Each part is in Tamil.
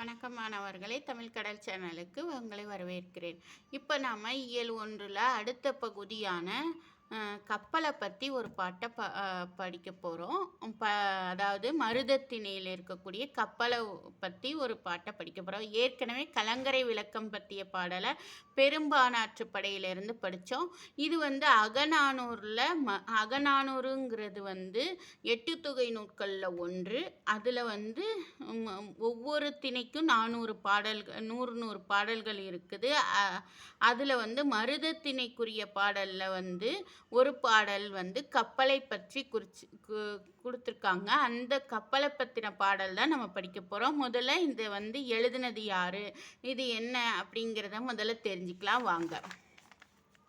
வணக்கம் மாணவர்களே தமிழ் கடல் சேனலுக்கு உங்களை வரவேற்கிறேன். இப்போ நாம் இயல் ஒன்றில் அடுத்த பகுதியான கப்பலை பற்றி ஒரு பாட்டை ப படிக்க போகிறோம் ப அதாவது மருதத்திணையில் இருக்கக்கூடிய கப்பலை பற்றி ஒரு பாட்டை படிக்க போகிறோம் ஏற்கனவே கலங்கரை விளக்கம் பற்றிய பாடலை பெரும்பானாற்று படையிலிருந்து படித்தோம் இது வந்து அகநானூரில் ம அகநானூருங்கிறது வந்து எட்டு தொகை நூட்களில் ஒன்று. அதில் வந்து ஒவ்வொரு திணைக்கும் நானூறு பாடல்கள் நூறு நூறு பாடல்கள் இருக்குது. அதில் வந்து மருதத்திணைக்குரிய பாடலில் வந்து ஒரு பாடல் வந்து கப்பலை பற்றி குறிச்சு கு- கொடுத்துருக்காங்க. அந்த கப்பலை பற்றின பாடல் தான் நம்ம படிக்க போகிறோம் முதல்ல இது வந்து எழுதுனது யாரு? இது என்ன? அப்படிங்கிறத முதல்ல தெரிஞ்சுக்கலாம். வாங்க.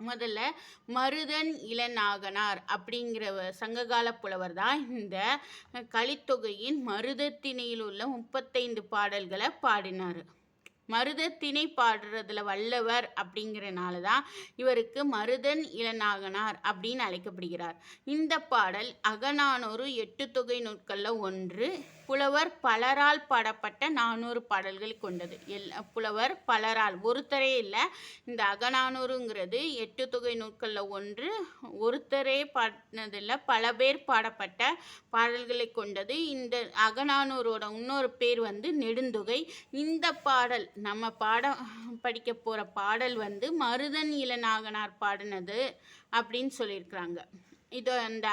முதல்ல மருதன் இளநாகனார் அப்படிங்கிற வ- சங்ககால புலவர் தான் இந்த கலித்தொகையின் மருதத்திணையில் உள்ள முப்பத்தைந்து பாடல்களை பாடினார். மருதத்தினை பாடுறதுல வல்லவர் அப்படிங்கிறனால தான் இவருக்கு மருதன் இளநாகனார் அப்படின்னு அழைக்கப்படுகிறார். இந்த பாடல் அகநானூறு எட்டு தொகை நூற்களில் ஒன்று. புலவர் பலரால் பாடப்பட்ட நானூறு பாடல்கள் கொண்டது. எல் புலவர் பலரால். ஒருத்தரே இல்லை. இந்த அகநானூறுங்கிறது எட்டு தொகை நூற்களில் ஒன்று. ஒருத்தரே பாடினதில்லை. பல பேர் பாடப்பட்ட பாடல்களை கொண்டது. இந்த அகநானூரோட இன்னொரு பேர் வந்து நெடுந்தொகை. இந்த பாடல் நம்ம பாட படிக்க போகிற பாடல் வந்து மருதன் இளநாகனார் பாடினது அப்படின்னு சொல்லியிருக்கிறாங்க. இது அந்த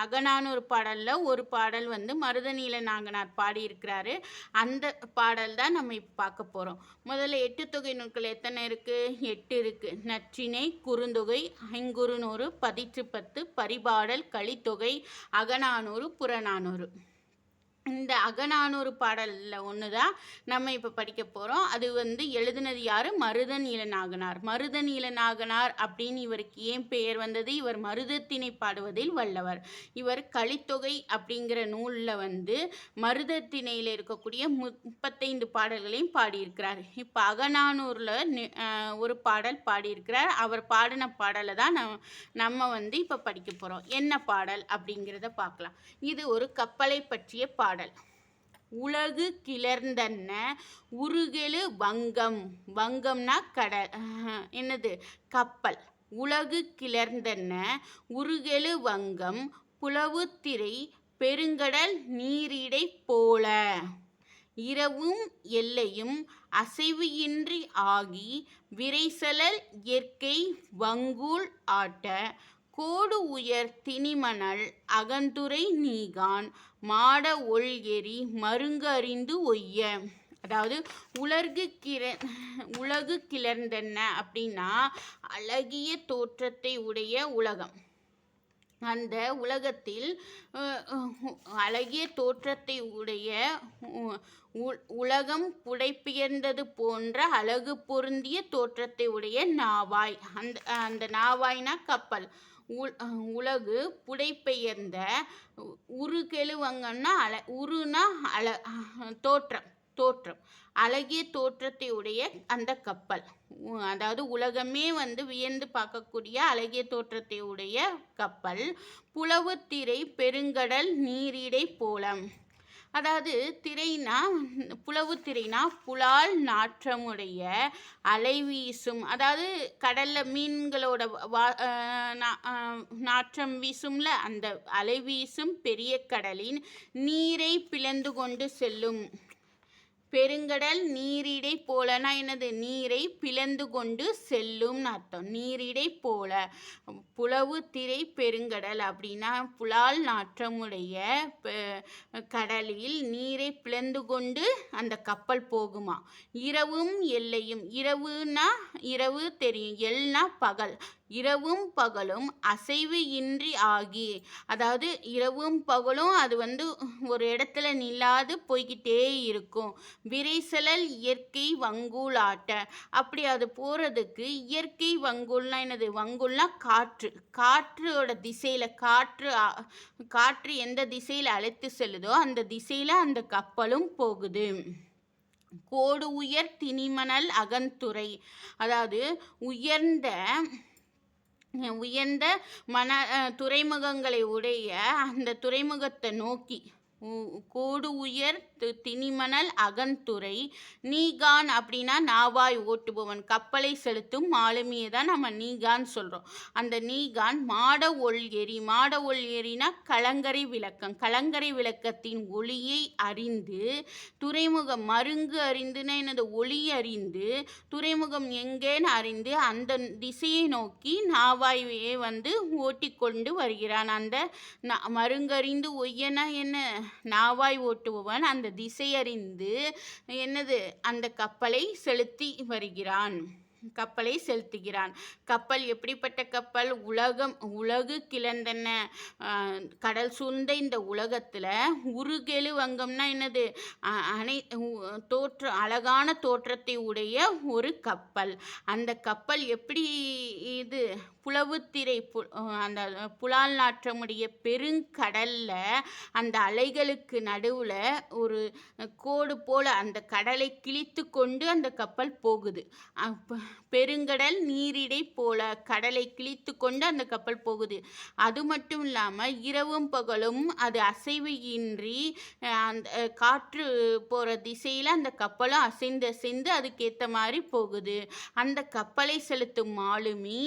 அகநானூறு பாடலில் ஒரு பாடல் வந்து மருதநீல நாங்கனார் பாடியிருக்கிறாரு. அந்த பாடல் தான் நம்ம இப்போ பார்க்க போகிறோம் முதல்ல எட்டு தொகை நூல்கள் எத்தனை இருக்குது எட்டு இருக்குது நற்றினை குறுந்தொகை ஐங்குறுநூறு பதிற்று பத்து பரிபாடல் களித்தொகை அகநானூறு புறநானூறு. இந்த அகநானூறு பாடலில் ஒன்று தான் நம்ம இப்போ படிக்க போகிறோம் அது வந்து எழுதினது யார்? மருதன் இளநாகனார். மருதன் இளநாகனார் அப்படின்னு இவருக்கு ஏன் பெயர் வந்தது? இவர் மருதத்தினை பாடுவதில் வல்லவர். இவர் கலித்தொகை அப்படிங்கிற நூலில் வந்து மருதத்திணையில் இருக்கக்கூடிய முப்பத்தைந்து பாடல்களையும் பாடியிருக்கிறார். இப்போ அகநானூரில் ஒரு பாடல் பாடியிருக்கிறார். அவர் பாடின பாடலை தான் நம் நம்ம வந்து இப்போ படிக்க போகிறோம் என்ன பாடல் அப்படிங்கிறத பார்க்கலாம். இது ஒரு கப்பலை பற்றிய பாடல். உலகு கிளர்ந்தன்ன உருகெழு வங்கம். வங்கம்னா கடல். என்னது? கப்பல். உலகு கிளர்ந்தன்ன உருகெழு வங்கம். புலவுத்திரை பெருங்கடல் நீரிடை போல. இரவும் எல்லையும் அசைவு இன்றி ஆகி விரைசலல் இயற்கை வங்கூல் ஆட்ட கோடு உயர் திணிமணல் அகந்துரை நீகான் மாட ஒள் எரி மருங்கறிந்து ஒய்ய. அதாவது உலர்கு கிர உலகு கிளர்ந்தென்ன அப்படின்னா அழகிய தோற்றத்தை உடைய உலகம். அந்த உலகத்தில் அழகிய தோற்றத்தை உடைய உ- உலகம் புடைப்பியர்ந்தது போன்ற அழகு பொருந்திய தோற்றத்தை உடைய நாவாய். அந்த அந்த நாவாய்னா கப்பல். உலகு புடைப்பெயர்ந்த உரு கெழுவங்கன்னா அல உருனா அல தோற்றம் தோற்றம். அழகிய தோற்றத்தை உடைய அந்த கப்பல். அதாவது உலகமே வந்து வியந்து பார்க்கக்கூடிய அழகிய தோற்றத்தை உடைய கப்பல். புலவுத்திரை பெருங்கடல் நீரிடை போலம். அதாவது திரைனா புலவுத்திரைனா புலால் நாற்றமுடைய அலை வீசும். அதாவது கடல்ல மீன்களோட வா நாற்றம் வீசும்ல அந்த அலை வீசும் பெரிய கடலின் நீரை பிளந்து கொண்டு செல்லும். பெருங்கடல் நீரிடை போலனா என்னது? நீரை பிளந்து கொண்டு செல்லும்னு அர்த்தம். நீரிடை போல. புலவு திரை பெருங்கடல் அப்படின்னா புலால் நாற்றமுடைய கடலில் நீரை பிளந்து கொண்டு அந்த கப்பல் போகுமா? இரவும் எல்லையும். இரவுனா இரவு தெரியும். எல்னா பகல். இரவும் பகலும் அசைவு இன்றி ஆகி. அதாவது இரவும் பகலும் அது வந்து ஒரு இடத்துல நில்லாது போய்கிட்டே இருக்கும். விரைசலல் இயற்கை வங்கூலாட்ட அப்படி அது போகிறதுக்கு இயற்கை வங்கூல்னா என்னது? வங்கூல்னா காற்று. காற்றோட திசையில் காற்று காற்று எந்த திசையில் அழைத்து செல்லுதோ அந்த திசையில் அந்த கப்பலும் போகுது. கோடு உயர் திணிமணல் அகந்துறை அதாவது உயர்ந்த உயர்ந்த மன துறைமுகங்களை உடைய அந்த துறைமுகத்தை நோக்கி கோடு உயர் தி- திணிமணல் அகன்துறை நீகான் அப்படின்னா நாவாய் ஓட்டுபவன். கப்பலை செலுத்தும் மாலுமியை தான் நம்ம நீகான் சொல்கிறோம் அந்த நீகான் மாட ஒள் எரி மாட ஒள் எரினா கலங்கரை விளக்கம். கலங்கரை விளக்கத்தின் ஒளியை அறிந்து துறைமுகம் மருங்கு அறிந்துன்னா எனது ஒளி அறிந்து துறைமுகம் எங்கேன்னு அறிந்து அந்த திசையை நோக்கி நாவாயை வந்து ஓட்டிக்கொண்டு வருகிறான். அந்த ந- மருங்கறிந்து ஒய்யனா என்ன? நாவாய் ஓட்டுபவன் அந்த திசையறிந்து என்னது? அந்த கப்பலை செலுத்தி வருகிறான். கப்பலை செலுத்துகிறான். கப்பல் எப்படிப்பட்ட கப்பல்? உலகம் உலகு கிளந்தன கடல் சூழ்ந்த இந்த உலகத்தில் உருகெழு வங்கம்னா என்னது? அ- அனை தோற்ற அழகான தோற்றத்தை உடைய ஒரு கப்பல். அந்த கப்பல் எப்படி இது? புலவுத்திரை பு அந்த புலால் நாற்றமுடைய பெருங்கடலில் அந்த அலைகளுக்கு நடுவில் ஒரு கோடு போல் அந்த கடலை கிழித்து கொண்டு அந்த கப்பல் போகுது. அப்போ பெருங்கடல் நீரிடை போல கடலை கிழித்து கொண்டு அந்த கப்பல் போகுது. அது மட்டும் இல்லாமல் இரவும் பகலும் அது அசைவு இன்றி அஹ், அந்த காற்று போகிற திசையில் அந்த கப்பலும் அசைந்து அசைந்து அதுக்கேற்ற மாதிரி போகுது. அந்த கப்பலை செலுத்தும் மாலுமி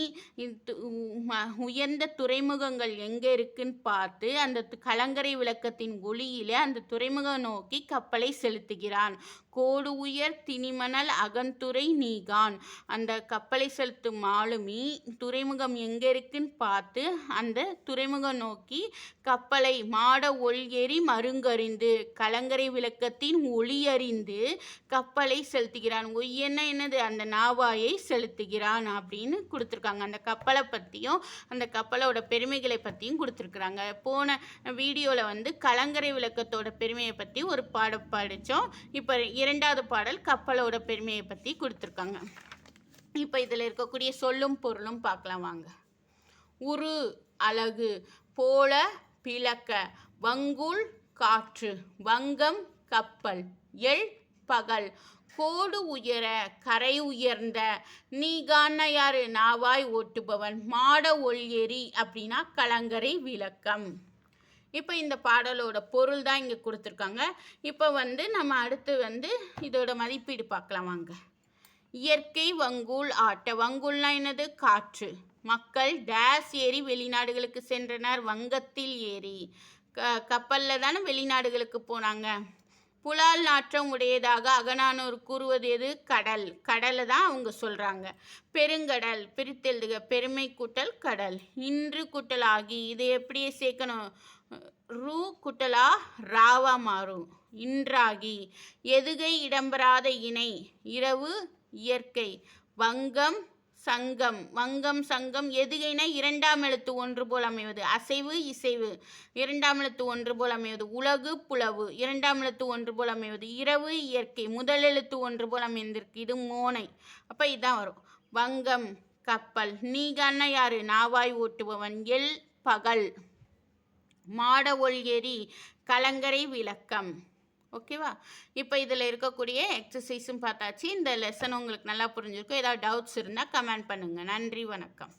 உயர்ந்த துறைமுகங்கள் எங்கே இருக்குன்னு பார்த்து அந்த கலங்கரை விளக்கத்தின் ஒளியிலே அந்த துறைமுகம் நோக்கி கப்பலை செலுத்துகிறான். கோடு உயர் திணிமணல் அகன்துறை நீகான். அந்த கப்பலை செலுத்தும் மாலுமி துறைமுகம் எங்கே இருக்குன்னு பார்த்து அந்த துறைமுகம் நோக்கி கப்பலை மாட ஒள் ஏறி மருங்கறிந்து கலங்கரை விளக்கத்தின் ஒளி அறிந்து கப்பலை செலுத்துகிறான். என்ன என்னது? அந்த நாவாயை செலுத்துகிறான் அப்படின்னு கொடுத்துருக்காங்க. அந்த கப்பலை பற்றியும் அந்த கப்பலோட பெருமைகளை பற்றியும் கொடுத்துருக்குறாங்க. போன வீடியோவில் வந்து கலங்கரை விளக்கத்தோட பெருமையை பற்றி ஒரு பாடம் படித்தோம் இப்போ இரண்டாவது பாடல் கப்பலோட பெருமையை பற்றி கொடுத்துருக்காங்க. இப்போ இதில் இருக்கக்கூடிய சொல்லும் பொருளும் பார்க்கலாம் வாங்க. உரு அழகு போல பிளக்க வங்குள் காற்று வங்கம் கப்பல் எள் பகல் கோடு உயர கரை உயர்ந்த நீகான யாரு? நாவாய் ஓட்டுபவன் மாட ஒள்யெரி அப்படின்னா கலங்கரை விளக்கம். இப்போ இந்த பாடலோட பொருள் தான் இங்கே கொடுத்துருக்காங்க. இப்போ வந்து நம்ம அடுத்து வந்து இதோட மதிப்பீடு பார்க்கலாம் வாங்க. இயற்கை வங்கூல் ஆட்ட வங்கூல்னா என்னது? காற்று. மக்கள் டேஸ் ஏறி வெளிநாடுகளுக்கு சென்றனர். வங்கத்தில் ஏறி. க கப்பலில் தானே வெளிநாடுகளுக்கு போனாங்க. புலால் நாற்றம் உடையதாக அகநானூர் கூறுவது எது? கடல். கடலை தான் அவங்க சொல்கிறாங்க பெருங்கடல் பிரித்தெழுதுக பெருமை கூட்டல் கடல். இன்று கூட்டல் ஆகி இதை எப்படியே சேர்க்கணும்? ரூ குட்டலா? ராவா மாறும் இன்றாகி எதுகை இடம்பெறாத இணை. இரவு இயற்கை. வங்கம் சங்கம். வங்கம் சங்கம் எதுகைனா? இரண்டாம் எழுத்து ஒன்று போல் அமைவது. அசைவு இசைவு. இரண்டாம் எழுத்து ஒன்று போல் அமைவது. உலகு புலவு. இரண்டாம் எழுத்து ஒன்று போல் அமைவது. இரவு இயற்கை. முதல் எழுத்து ஒன்று போல் அமைந்திருக்கு. இது மோனை. அப்போ இதுதான் வரும். வங்கம் கப்பல். நீகன்னா யாரு? நாவாய் ஓட்டுபவன். எல் பகல். மாட ஒள்யெரி கலங்கரை விளக்கம். ஓகேவா? இப்போ இதில் இருக்கக்கூடிய எக்ஸசைஸும் பார்த்தாச்சு. இந்த லெசன் உங்களுக்கு நல்லா புரிஞ்சிருக்கும். ஏதாவது டவுட்ஸ் இருந்தால் கமெண்ட் பண்ணுங்கள் நன்றி வணக்கம்.